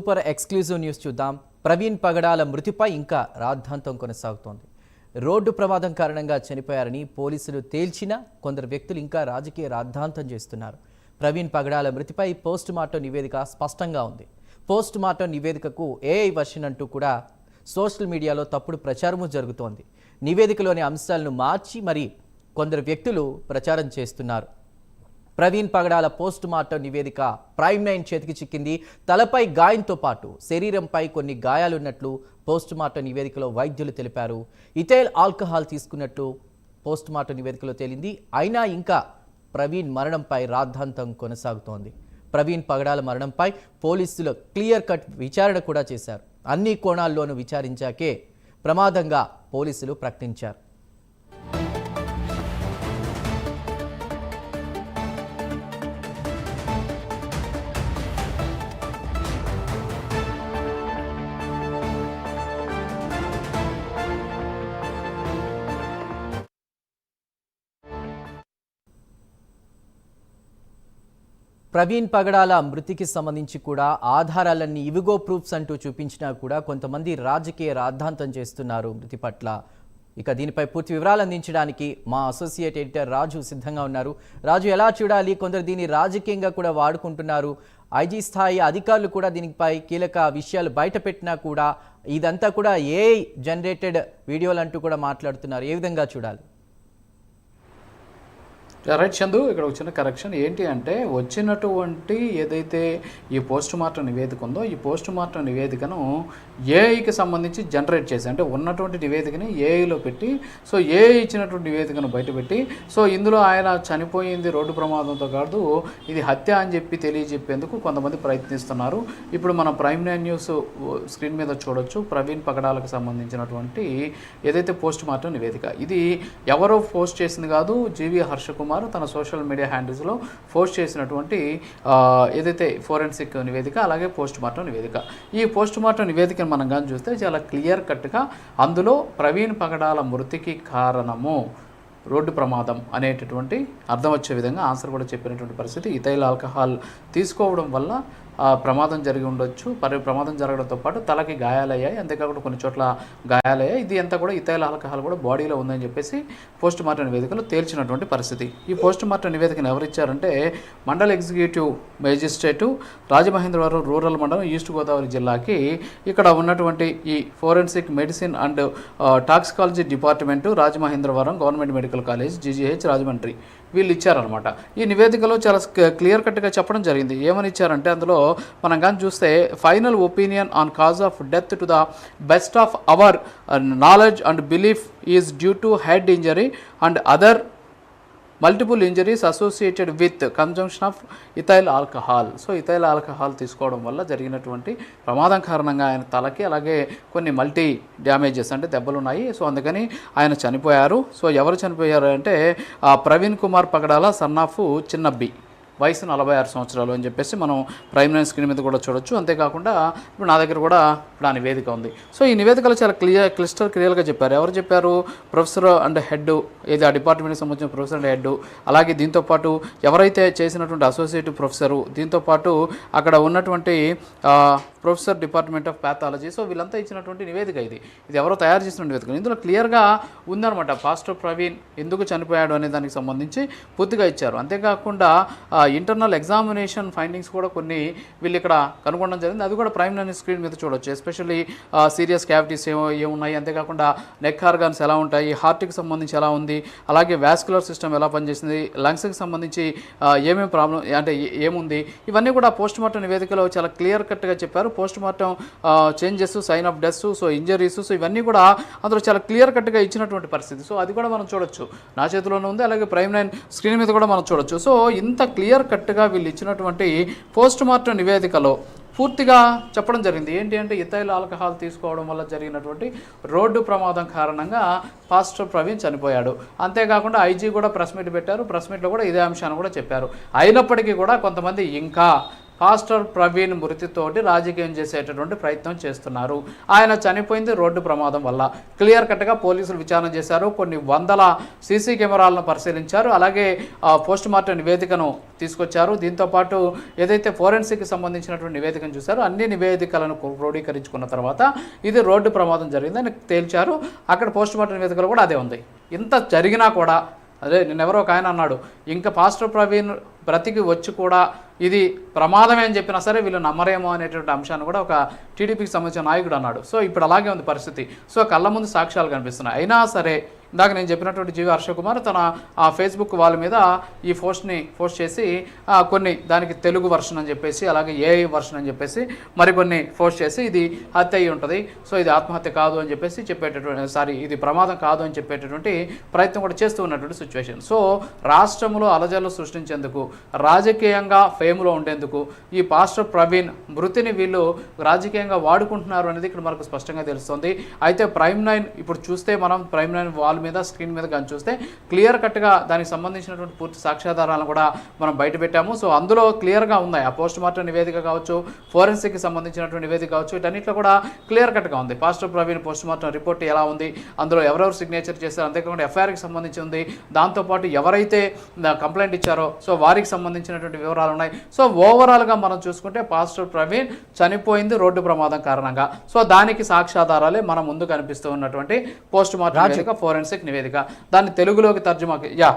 Super exclusive news చూద్దాం. ప్రవీణ్ పగడాల మృతిపై ఇంకా రాద్ధాంతం కొనసాగుతోంది. రోడ్డు ప్రమాదం కారణంగా చనిపోయారని పోలీసులు తేల్చినా కొందరు వ్యక్తులు ఇంకా రాజకీయ రాద్ధాంతం చేస్తున్నారు. ప్రవీణ్ పగడాల మృతిపై పోస్ట్ మార్టం నివేదిక స్పష్టంగా ఉంది. పోస్ట్ మార్టం నివేదికకు ఏఐ వర్షన్ అంటూ కూడా సోషల్ మీడియాలో తప్పుడు ప్రచారము జరుగుతోంది. నివేదికలోని అంశాలను మార్చి మరి కొందరు వ్యక్తులు ప్రచారం చేస్తున్నారు. ప్రవీణ్ పగడాల పోస్ట్ మార్టం నివేదిక ప్రైమ్ నైన్ చేతికి చిక్కింది. తలపై గాయంతో పాటు శరీరంపై కొన్ని గాయాలున్నట్లు పోస్ట్ మార్టం నివేదికలో వైద్యులు తెలిపారు. ఇథైల్ ఆల్కహాల్ తీసుకున్నట్లు పోస్ట్ మార్టం నివేదికలో తేలింది. అయినా ఇంకా ప్రవీణ్ మరణంపై రాద్ధాంతం కొనసాగుతోంది. ప్రవీణ్ పగడాల మరణంపై పోలీసులు క్లియర్ కట్ విచారణ కూడా చేశారు. అన్ని కోణాల్లోనూ విచారించాకే ప్రమాదంగా పోలీసులు ప్రకటించారు. ప్రవీణ్ పగడాల మృతికి సంబంధించి కూడా ఆధారాలన్నీ ఇవిగో ప్రూఫ్స్ అంటూ చూపించినా కూడా కొంతమంది రాజకీయ రాద్ధాంతం చేస్తున్నారు మృతి పట్ల. ఇక దీనిపై పూర్తి వివరాలు అందించడానికి మా అసోసియేట్ ఎడిటర్ రాజు సిద్ధంగా ఉన్నారు. రాజు ఎలా చూడాలి? కొందరు దీన్ని రాజకీయంగా కూడా వాడుకుంటున్నారు. ఐజీ స్థాయి అధికారులు కూడా దీనిపై కీలక విషయాలు బయటపెట్టినా కూడా ఇదంతా కూడా ఏ జనరేటెడ్ వీడియోలు అంటూ కూడా మాట్లాడుతున్నారు. ఏ విధంగా చూడాలి? రైట్ చందు ఇక్కడ ఒక చిన్న కరెక్షన్ ఏంటి అంటే వచ్చినటువంటి ఏదైతే ఈ పోస్ట్ మార్టం నివేదిక ఉందో ఈ పోస్ట్ మార్టం నివేదికను ఏఐకి సంబంధించి జనరేట్ చేసి అంటే ఉన్నటువంటి నివేదికని ఏఐలో పెట్టి సో ఏఐ ఇచ్చినటువంటి నివేదికను బయటపెట్టి సో ఇందులో ఆయన చనిపోయింది రోడ్డు ప్రమాదంతో కాదు ఇది హత్య అని చెప్పి తెలియజెప్పేందుకు కొంతమంది ప్రయత్నిస్తున్నారు. ఇప్పుడు మనం ప్రైమ్ నైన్ న్యూస్ స్క్రీన్ మీద చూడొచ్చు. ప్రవీణ్ పగడాలకు సంబంధించినటువంటి ఏదైతే పోస్ట్ మార్టం నివేదిక ఇది ఎవరో పోస్ట్ చేసింది కాదు జీవి హర్ష కుమార్ తన సోషల్ మీడియా హ్యాండిల్స్లో పోస్ట్ చేసినటువంటి ఏదైతే ఫోరెన్సిక్ నివేదిక అలాగే పోస్ట్ మార్టం నివేదిక. ఈ పోస్ట్ మార్టం నివేదికను మనం కానీ చూస్తే చాలా క్లియర్ కట్గా అందులో ప్రవీణ్ పగడాల మృతికి కారణము రోడ్డు ప్రమాదం అనేటటువంటి అర్థం వచ్చే విధంగా ఆన్సర్ కూడా చెప్పినటువంటి పరిస్థితి. ఇథైల్ ఆల్కహాల్ తీసుకోవడం వల్ల ప్రమాదం జరిగి ఉండొచ్చు. పరి ప్రమాదం జరగడంతో పాటు తలకి గాయాలయ్యాయి. అంతేకాకుండా కొన్ని చోట్ల గాయాలయ్యాయి. ఇది అంతా కూడా ఇథైల్ ఆల్కహాల్ కూడా బాడీలో ఉందని చెప్పేసి పోస్ట్ మార్టం నివేదికలో తేల్చినటువంటి పరిస్థితి. ఈ పోస్ట్ మార్టం నివేదికను ఎవరిచ్చారంటే mandal executive magistrate Rajamahendravaram rural మండలం ఈస్ట్ గోదావరి జిల్లాకి ఇక్కడ ఉన్నటువంటి ఈ forensic medicine and toxicology department Rajamahendravaram government medical college GGH Rajahmundry. వీళ్ళు ఇచ్చారనమాట ఈ నివేదికలో చాలా క్లియర్ కట్గా చెప్పడం జరిగింది. ఏమని ఇచ్చారంటే అందులో మనం కానీ చూస్తే final opinion on cause of death to the best of our knowledge and belief is due to head injury and other multiple injuries associated with consumption of ethyl alcohol so ethyl alcohol తీసుకోవడం వల్ల జరిగినటువంటి ప్రమాదం కారణంగా ఆయన తలకి అలాగే కొన్ని multi damages అంటే దెబ్బలు ఉన్నాయి సో అందుకని ఆయన చనిపోయారు. సో ఎవరు చనిపోయారు అంటే ఆ, Praveen Kumar Pagadala son of Chinna B. వయసు నలభై ఆరు సంవత్సరాలు అని చెప్పేసి మనం ప్రైమ్ లైన్ స్క్రీన్ మీద కూడా చూడొచ్చు. అంతేకాకుండా ఇప్పుడు నా దగ్గర కూడా ఇప్పుడు ఆ నివేదిక ఉంది. సో ఈ నివేదికలో చాలా క్లియర్ క్లిస్టర్ క్లియర్గా చెప్పారు. ఎవరు చెప్పారు? ప్రొఫెసర్ అండ్ హెడ్ ఏది ఆ డిపార్ట్మెంట్కి సంబంధించిన ప్రొఫెసర్ అండ్ హెడ్. అలాగే దీంతోపాటు ఎవరైతే చేసినటువంటి అసోసియేట్ ప్రొఫెసరు దీంతోపాటు అక్కడ ఉన్నటువంటి professor department of pathology so వీళ్ళంతా ఇచ్చినటువంటి నివేదిక ఇది. ఇది ఎవరో తయారు చేసిన నివేదిక. ఇందులో క్లియర్గా ఉందన్నమాట. పాస్టర్ ప్రవీణ్ ఎందుకు చనిపోయాడు అనే దానికి సంబంధించి పూర్తిగా ఇచ్చారు. అంతేకాకుండా ఇంటర్నల్ ఎగ్జామినేషన్ ఫైండింగ్స్ కూడా కొన్ని వీళ్ళు ఇక్కడ కనుగొనడం జరిగింది. అది కూడా ప్రైమ్ నైన్ స్క్రీన్ మీద చూడొచ్చు. ఎస్పెషల్లీ సీరియస్ క్యావిటీస్ ఏమో ఏమున్నాయి? అంతేకాకుండా నెక్ ఆర్గాన్స్ ఎలా ఉంటాయి? హార్ట్కి సంబంధించి ఎలా ఉంది? అలాగే వ్యాస్కులర్ సిస్టమ్ ఎలా పనిచేసింది లంగ్స్కి సంబంధించి ఏమేమి ప్రాబ్లం అంటే ఏముంది? ఇవన్నీ కూడా పోస్ట్ మార్టం నివేదికలో చాలా క్లియర్ కట్గా చెప్పారు. Post mortem changes sign of death so injuries so ఇవన్నీ కూడా అందులో చాలా క్లియర్ కట్గా ఇచ్చినటువంటి పరిస్థితి. సో అది కూడా మనం చూడొచ్చు. నా చేతిలోనే ఉంది. అలాగే ప్రైమ్ నైన్ స్క్రీన్ మీద కూడా మనం చూడొచ్చు. సో ఇంత క్లియర్ కట్గా వీళ్ళు ఇచ్చినటువంటి పోస్ట్ మార్టం నివేదికలో పూర్తిగా చెప్పడం జరిగింది. ఏంటి అంటే ఇతైల్ ఆల్కహాల్ తీసుకోవడం వల్ల జరిగినటువంటి రోడ్డు ప్రమాదం కారణంగా పాస్టర్ ప్రవీణ్ చనిపోయాడు. అంతేకాకుండా ఐజీ కూడా ప్రెస్ మీట్ పెట్టారు. ప్రెస్ మీట్లో కూడా ఇదే అంశాన్ని కూడా చెప్పారు. అయినప్పటికీ కూడా కొంతమంది ఇంకా పాస్టర్ ప్రవీణ్ మృతితోటి రాజకీయం చేసేటటువంటి ప్రయత్నం చేస్తున్నారు. ఆయన చనిపోయింది రోడ్డు ప్రమాదం వల్ల. క్లియర్ కట్గా పోలీసులు విచారణ చేశారు. కొన్ని వందల సీసీ కెమెరాలను పరిశీలించారు. అలాగే పోస్ట్ మార్టం నివేదికను తీసుకొచ్చారు. దీంతో పాటు ఏదైతే ఫోరెన్సిక్ సంబంధించినటువంటి నివేదికను చూశారో అన్ని నివేదికలను క్రోడీకరించుకున్న తర్వాత ఇది రోడ్డు ప్రమాదం జరిగిందని తేల్చారు. అక్కడ పోస్ట్ మార్టం నివేదికలో కూడా అదే ఉంది. ఇంత జరిగినా కూడా అదే నిన్నెవరో ఒక ఆయన అన్నాడు ఇంకా పాస్టర్ ప్రవీణ్ బ్రతికి వచ్చి కూడా ఇది ప్రమాదమే అని చెప్పినా సరే వీళ్ళు నమ్మరేమో అనేటువంటి అంశాన్ని కూడా ఒక టీడీపీకి సంబంధించిన నాయకుడు అన్నాడు. సో ఇప్పుడు అలాగే ఉంది పరిస్థితి. సో కళ్ళ ముందు సాక్ష్యాలు కనిపిస్తున్నాయి. అయినా సరే ఇందాక నేను చెప్పినటువంటి జీవి హర్ష కుమార్ తన ఆ ఫేస్బుక్ వాళ్ళ మీద ఈ పోస్ట్ని పోస్ట్ చేసి కొన్ని దానికి తెలుగు వర్షన్ అని చెప్పేసి అలాగే ఏఐ వర్షన్ అని చెప్పేసి మరికొన్ని పోస్ట్ చేసి ఇది హత్య అయి ఉంటుంది. సో ఇది ఆత్మహత్య కాదు అని చెప్పేసి చెప్పేటటువంటి సారీ ఇది ప్రమాదం కాదు అని చెప్పేటటువంటి ప్రయత్నం కూడా చేస్తూ ఉన్నటువంటి సిచ్యువేషన్ సో రాష్ట్రంలో అలజడులు సృష్టించేందుకు రాజకీయంగా ఫేమ్లో ఉండేందుకు ఈ పాస్టర్ ప్రవీణ్ మృతిని వీళ్ళు రాజకీయంగా వాడుకుంటున్నారు అనేది ఇక్కడ మనకు స్పష్టంగా తెలుస్తుంది. అయితే ప్రైమ్ నైన్ ఇప్పుడు చూస్తే మనం ప్రైమ్ నైన్ వాల్ మీద స్క్రీన్ మీద కానీ చూస్తే క్లియర్ కట్గా దానికి సంబంధించినటువంటి పూర్తి సాక్ష్యాధారాలను కూడా మనం బయట పెట్టాము. సో అందులో క్లియర్గా ఉన్నాయి. ఆ పోస్ట్ మార్టం నివేదిక కావచ్చు ఫోరెన్సిక్కి సంబంధించినటువంటి నివేదిక కావచ్చు వీటన్నిటిలో కూడా క్లియర్ కట్గా ఉంది. Pastor Praveen post mortem report ఎలా ఉంది అందులో ఎవరెవరు సిగ్నేచర్ చేశారు అంతేకాకుండా ఎఫ్ఐఆర్కి సంబంధించి ఉంది. దాంతోపాటు ఎవరైతే కంప్లైంట్ ఇచ్చారో సో వారికి సంబంధించినటువంటి వివరాలు ఉన్నాయి. సో ఓవరాల్గా మనం చూసుకుంటే పాస్టర్ ప్రవీణ్ చనిపోయింది రోడ్డు ప్రమాదం కారణంగా. సో దానికి సాక్ష్యాధారాలే మన ముందు కనిపిస్తూ ఉన్నటువంటి పోస్ట్ మార్టం నివేదిక ఫోరెన్సిక్ నివేదిక. దాన్ని తెలుగులోకి తర్జుమాకి యా.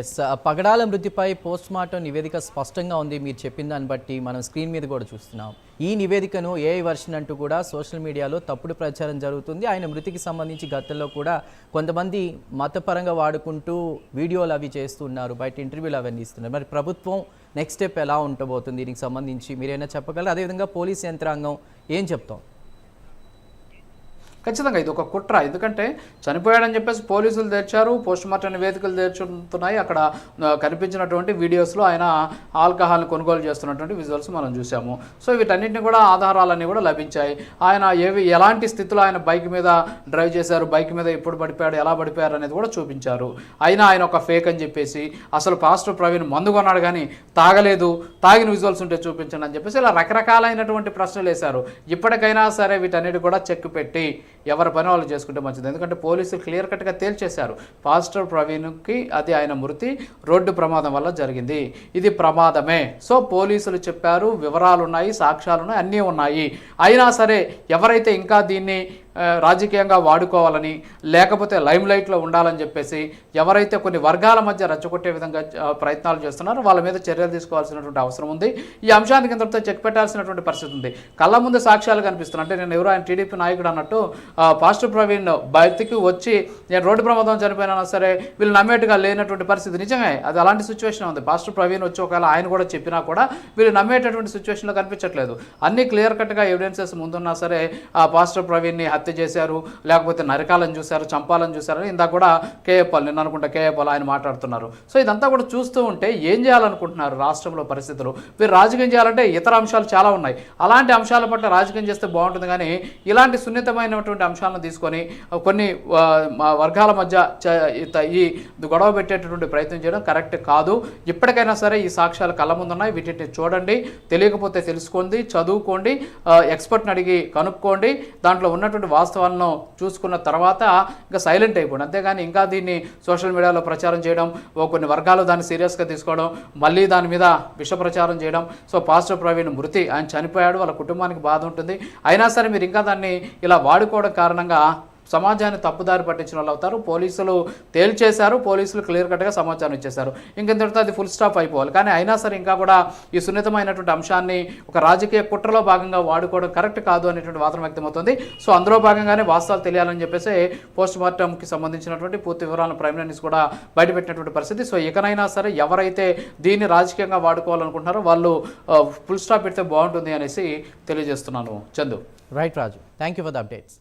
ఎస్ పగడాల మృతిపై పోస్ట్ మార్టం నివేదిక స్పష్టంగా ఉంది. మీరు చెప్పిన దాన్ని బట్టి మనం స్క్రీన్ మీద కూడా చూస్తున్నాం. ఈ నివేదికను ఏఐ వర్షన్ అంటూ కూడా సోషల్ మీడియాలో తప్పుడు ప్రచారం జరుగుతుంది. ఆయన మృతికి సంబంధించి గతంలో కూడా కొంతమంది మతపరంగా వాడుకుంటూ వీడియోలు అవి చేస్తున్నారు బయట ఇంటర్వ్యూలు అవన్నీ ఇస్తున్నారు. మరి ప్రభుత్వం నెక్స్ట్ స్టెప్ ఎలా ఉండబోతుంది? దీనికి సంబంధించి మీరైనా చెప్పగలరు? అదేవిధంగా పోలీస్ యంత్రాంగం ఏం చెప్తాం? ఖచ్చితంగా ఇది ఒక కుట్ర. ఎందుకంటే చనిపోయాడని చెప్పేసి పోలీసులు తెచ్చారు పోస్ట్ మార్టం నివేదికలు తెచ్చుతున్నాయి అక్కడ కనిపించినటువంటి వీడియోస్లో ఆయన ఆల్కహాల్ని కొనుగోలు చేస్తున్నటువంటి విజువల్స్ మనం చూసాము సో వీటన్నిటిని కూడా ఆధారాలన్నీ కూడా లభించాయి. ఆయన ఏవి ఎలాంటి స్థితిలో ఆయన బైక్ మీద డ్రైవ్ చేశారు బైక్ మీద ఎప్పుడు పడిపోయాడు ఎలా పడిపోయారు అనేది కూడా చూపించారు. అయినా ఆయన ఒక ఫేక్ అని చెప్పేసి అసలు పాస్టర్ ప్రవీణ్ మందు కొన్నాడు కానీ తాగలేదు తాగిన విజువల్స్ ఉంటే చూపించండి అని చెప్పేసి ఇలా రకరకాలైనటువంటి ప్రశ్నలు వేశారు. ఇప్పటికైనా సరే వీటన్నిటి కూడా చెక్ పెట్టి ఎవరి పని వాళ్ళు చేసుకుంటే మంచిది. ఎందుకంటే పోలీసులు క్లియర్ కట్గా తేల్చేశారు. పాస్టర్ ప్రవీణ్కి అది ఆయన మృతి రోడ్డు ప్రమాదం వల్ల జరిగింది. ఇది ప్రమాదమే. సో పోలీసులు చెప్పారు వివరాలు ఉన్నాయి సాక్ష్యాలు ఉన్నాయి అన్నీ ఉన్నాయి. అయినా సరే ఎవరైతే ఇంకా దీన్ని రాజకీయంగా వాడుకోవాలని లేకపోతే లైమ్ లైట్లో ఉండాలని చెప్పేసి ఎవరైతే కొన్ని వర్గాల మధ్య రచ్చగొట్టే విధంగా ప్రయత్నాలు చేస్తున్నారో వాళ్ళ మీద చర్యలు తీసుకోవాల్సినటువంటి అవసరం ఉంది. ఈ అంశానికి ఇంతటితో చెక్ పెట్టాల్సినటువంటి పరిస్థితి ఉంది. కళ్ళ ముందు సాక్ష్యాలు కనిపిస్తున్నాయి. అంటే నేను ఎవరో ఆయన టీడీపీ నాయకుడు అన్నట్టు పాస్టర్ ప్రవీణ్ బయటికి వచ్చి నేను రోడ్డు ప్రమాదం చనిపోయినా సరే వీళ్ళు నమ్మేట్టుగా లేనటువంటి పరిస్థితి. నిజమే అది అలాంటి సిచ్యువేషన్ ఉంది. పాస్టర్ ప్రవీణ్ వచ్చి ఒకవేళ ఆయన కూడా చెప్పినా కూడా వీళ్ళు నమ్మేటటువంటి సిచ్యువేషన్లో కనిపించట్లేదు. అన్ని క్లియర్ కట్గా ఎవిడెన్సెస్ ముందున్నా సరే ఆ పాస్టర్ ప్రవీణ్ని హత్య చేశారు లేకపోతే నరకాలని చూశారు చంపాలని చూశారు ఇందాక కూడా కేఏపాల్ నిన్న అనుకుంటా కేఏపాల్ ఆయన మాట్లాడుతున్నారు. సో ఇదంతా కూడా చూస్తూ ఉంటే ఏం చేయాలనుకుంటున్నారు రాష్ట్రంలో పరిస్థితులు? వీరు రాజకీయం చేయాలంటే ఇతర అంశాలు చాలా ఉన్నాయి. అలాంటి అంశాల పట్ల రాజకీయం చేస్తే బాగుంటుంది కానీ ఇలాంటి సున్నితమైనటువంటి అంశాలను తీసుకొని కొన్ని వర్గాల మధ్య ఈ గొడవ పెట్టేటటువంటి ప్రయత్నం చేయడం కరెక్ట్ కాదు. ఇప్పటికైనా సరే ఈ సాక్ష్యాలు కళ్ళ ముందున్నాయి వీటిని చూడండి తెలియకపోతే తెలుసుకోండి చదువుకోండి ఎక్స్పర్ట్ని అడిగి కనుక్కోండి. దాంట్లో ఉన్నటువంటి వాస్తవాలను చూసుకున్న తర్వాత ఇంకా సైలెంట్ అయిపోయింది అంతేగాని ఇంకా దీన్ని సోషల్ మీడియాలో ప్రచారం చేయడం ఓ కొన్ని వర్గాలు దాన్ని సీరియస్గా తీసుకోవడం మళ్ళీ దాని మీద విష ప్రచారం చేయడం. సో పాస్టర్ ప్రవీణ్ మృతి ఆయన చనిపోయాడు వాళ్ళ కుటుంబానికి బాధ ఉంటుంది. అయినా సరే మీరు ఇంకా దాన్ని ఇలా వాడుకోవడం కారణంగా సమాజాన్ని తప్పుదారి పట్టించిన వాళ్ళు అవుతారు. పోలీసులు తేల్చేశారు. పోలీసులు క్లియర్ కట్గా సమాచారం ఇచ్చేశారు. ఇంకెంతటితో అది ఫుల్ స్టాప్ అయిపోవాలి. కానీ అయినా సరే ఇంకా కూడా ఈ సున్నితమైనటువంటి అంశాన్ని ఒక రాజకీయ కుట్రలో భాగంగా వాడుకోవడం కరెక్ట్ కాదు అనేటువంటి వాదన వ్యక్తమవుతుంది సో అందులో భాగంగానే వాస్తవాలు తెలియాలని చెప్పేసి పోస్ట్ మార్టంకి సంబంధించినటువంటి పూర్తి వివరాలను ప్రైమ్ మినిస్టర్ కూడా బయటపెట్టినటువంటి పరిస్థితి. సో ఇకనైనా సరే ఎవరైతే దీన్ని రాజకీయంగా వాడుకోవాలనుకుంటున్నారో వాళ్ళు ఫుల్ స్టాప్ పెడితే బాగుంటుంది అనేసి తెలియజేస్తున్నాను. Chandu. Right Raju. Thank you for the updates.